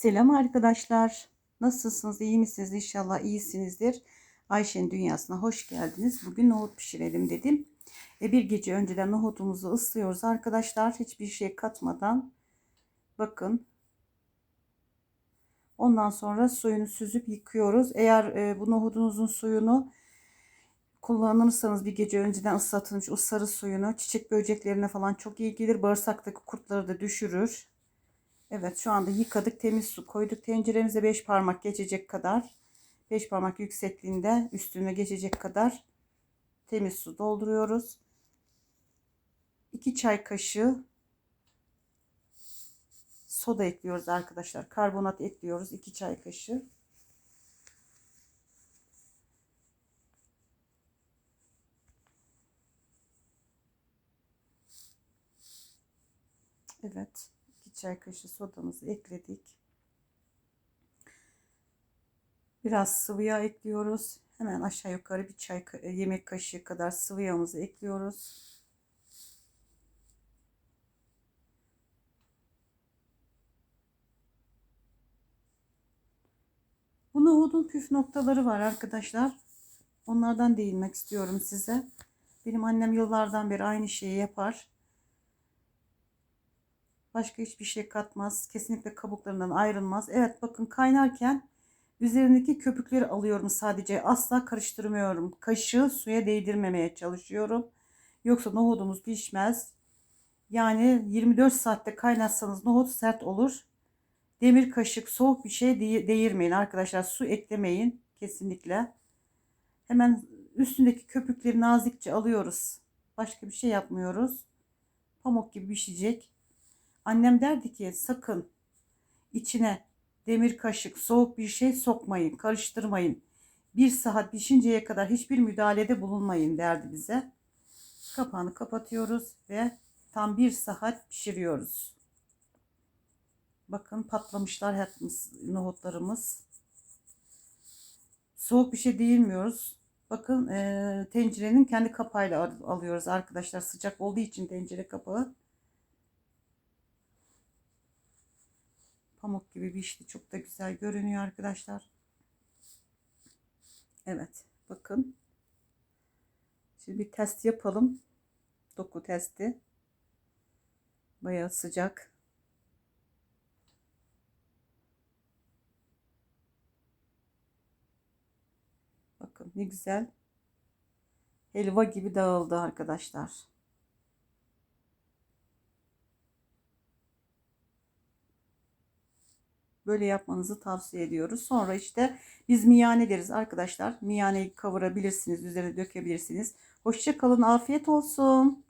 Selam arkadaşlar. Nasılsınız? İyi misiniz? İnşallah iyisinizdir. Ayşe'nin dünyasına hoş geldiniz. Bugün nohut pişirelim dedim. E bir gece önceden nohutumuzu ıslıyoruz arkadaşlar. Hiçbir şey katmadan. Bakın. Ondan sonra suyunu süzüp yıkıyoruz. Eğer e, bu nohudunuzun suyunu kullanırsanız bir gece önceden ıslatılmış o sarı suyunu çiçek böceklerine falan çok iyi gelir. Bağırsaktaki kurtları da düşürür. Evet şu anda yıkadık temiz su koyduk tenceremize 5 parmak geçecek kadar 5 parmak yüksekliğinde üstüne geçecek kadar temiz su dolduruyoruz. 2 çay kaşığı soda ekliyoruz arkadaşlar. Karbonat ekliyoruz 2 çay kaşığı. Evet. 2 çay kaşığı sodamızı ekledik. Biraz sıvı yağ ekliyoruz. Hemen aşağı yukarı bir çay yemek kaşığı kadar sıvı yağımızı ekliyoruz. Bu nohudun püf noktaları var arkadaşlar. Onlardan değinmek istiyorum size. Benim annem yıllardan beri aynı şeyi yapar. Başka hiçbir şey katmaz. Kesinlikle kabuklarından ayrılmaz. Evet bakın kaynarken üzerindeki köpükleri alıyorum sadece. Asla karıştırmıyorum. Kaşığı suya değdirmemeye çalışıyorum. Yoksa nohudumuz pişmez. Yani 24 saatte kaynatsanız nohut sert olur. Demir kaşık soğuk bir şey değirmeyin arkadaşlar. Su eklemeyin kesinlikle. Hemen üstündeki köpükleri nazikçe alıyoruz. Başka bir şey yapmıyoruz. Pamuk gibi pişecek. Annem derdi ki sakın içine demir kaşık soğuk bir şey sokmayın, karıştırmayın. Bir saat pişinceye kadar hiçbir müdahalede bulunmayın derdi bize. Kapağını kapatıyoruz ve tam bir saat pişiriyoruz. Bakın patlamışlar nohutlarımız. Soğuk bir şey değirmiyoruz. Bakın e, tencerenin kendi kapağıyla alıyoruz arkadaşlar. Sıcak olduğu için tencere kapağı. Pamuk gibi pişti. Çok da güzel görünüyor arkadaşlar. Evet. Bakın. Şimdi bir test yapalım. Doku testi. Bayağı sıcak. Bakın ne güzel. Helva gibi dağıldı arkadaşlar. Böyle yapmanızı tavsiye ediyoruz. Sonra işte biz miyane deriz arkadaşlar. Miyaneyi kavurabilirsiniz. Üzerine dökebilirsiniz. Hoşçakalın. Afiyet olsun.